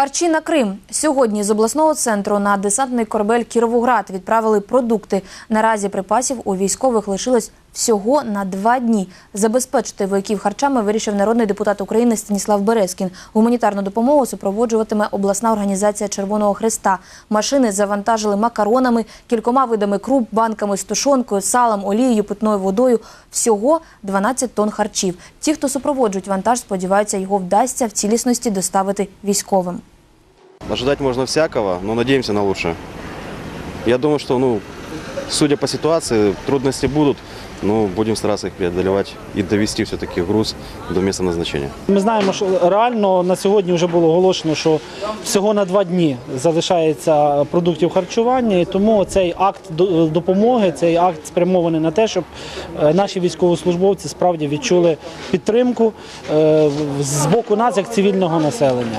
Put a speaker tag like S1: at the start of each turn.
S1: Харчі на Крим сьогодні з обласного центру на десантний корабель Кіровоград відправили продукти. Наразі припасів у військових лишилось всього на два дні. Забезпечити вояків харчами вирішив народний депутат України Станіслав Березкін. Гуманітарну допомогу супроводжуватиме обласна організація Червоного Христа. Машини завантажили макаронами, кількома видами круп, банками з тушонкою, салом, олією, питною водою. Всього 12 тонн харчів. Ті, хто супроводжують вантаж, сподіваються, його вдасться в цілісності доставити військовим.
S2: Ожидать можно всякого, но надеемся на лучшее. Я думаю, что, ну, судя по ситуации, трудности будут, но будем стараться их преодолевать и довести все-таки груз до места назначения.
S3: Ми знаємо, що реально на сьогодні вже було оголошено, що всього на два дні залишається продуктів харчування, і тому цей акт до- допомоги, цей акт спрямований на те, щоб е, наші військовослужбовці справді відчули підтримку е, з боку нас як цивільного населення.